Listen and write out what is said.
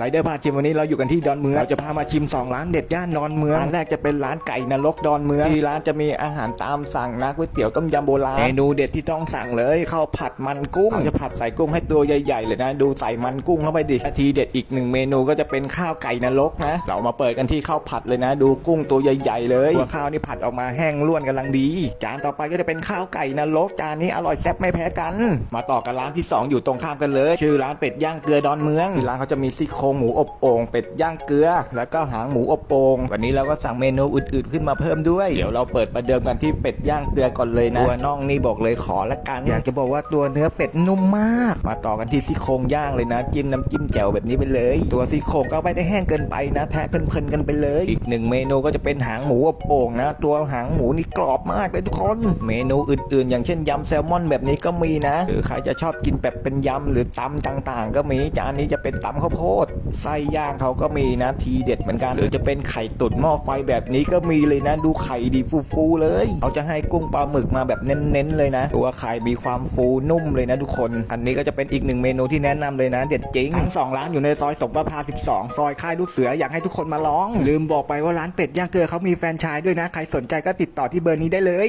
ไรเดอร์พาชิมวันนี้เราอยู่กันที่ดอนเมืองเราจะพามาชิม 2 ร้านเด็ดย่านดอนเมืองร้านแรกจะเป็นร้านไก่นรกดอนเมืองที่ร้านจะมีอาหารตามสั่งนะก๋วยเตี๋ยวต้มยำโบราณเมนูเด็ดที่ต้องสั่งเลยข้าวผัดมันกุ้งเราจะผัดใส่กุ้งให้ตัวใหญ่ๆเลยนะ ดูใส่มันกุ้งเข้าไปดิทีเด็ดอีกหนึ่งเมนูก็จะเป็นข้าวไก่นรกนะ เรามาเปิดกันที่ข้าวผัดเลยนะ ดูกุ้งตัวใหญ่ ๆ เลยตัวข้าวนี่ผัดออกมาแห้งล้วนกำลังดี จานต่อไปก็จะเป็นข้าวไก่นรกจานนี้อร่อยแซ่บไม่แพ้กัน มาต่อกันร้านที่สองอยู่ตรงข้ามกันเลย ชื่อร้านเป็ดย่างเกลือดอนเมืองร้านเขาจะมีซี่โครงหมูอบโอ่งเป็ดย่างเกลือ แล้วก็หางหมูอบโอ่งวันนี้เราก็สั่งเมนูอื่น ๆ ขึ้นมาเพิ่มด้วยเดี๋ยวเราเปิดประเดิมกันที่เป็ดย่างเกลือก่อนเลยนะตัวน่องนี่บอกเลยขอละกัน อยากจะบอกว่าตัวเนื้อเป็ดนุ่มมาก มาต่อกันที่ซี่โครงย่างเลยนะจิ้มน้ำจิ้มแจ่วแบบนี้ไปเลย ตัวซี่โครงก็ไม่ได้แห้งเกินไปนะแทะเพลินๆกันไปเลย อีกหนึ่งเมนูก็จะเป็นหางหมูอบโอ่งนะตัวหางหมูนี่กรอบมากเลยทุกคน เมนูอื่นๆ อย่างเช่นยำแซลมอนแบบนี้ก็มีนะหรือใครจะชอบกินแบบเป็นยำหรือตำต่างๆ ก็มีจานนี้จะเป็นตำข้าวโพดไส้ย่างเขาก็มีนะทีเด็ดเหมือนกันหรือจะเป็นไข่ตุ๋นหม้อไฟแบบนี้ก็มีเลยนะดูไข่ดีฟูๆเลยเขาจะให้กุ้งปลาหมึกมาแบบเน้นๆเลยนะ ตัวไข่มีความฟูนุ่มเลยนะทุกคน อันนี้ก็จะเป็นอีกหนึ่งเมนูที่แนะนำเลยนะ เด็ดจริงทั้งสองร้านอยู่ในซอยสงประพา12 ซอยค่ายลูกเสืออยากให้ทุกคนมาลอง ลืมบอกไปว่าร้านเป็ดย่างเกลือเขามีแฟนชส์ด้วยนะใครสนใจก็ติดต่อที่เบอร์นี้ได้เลย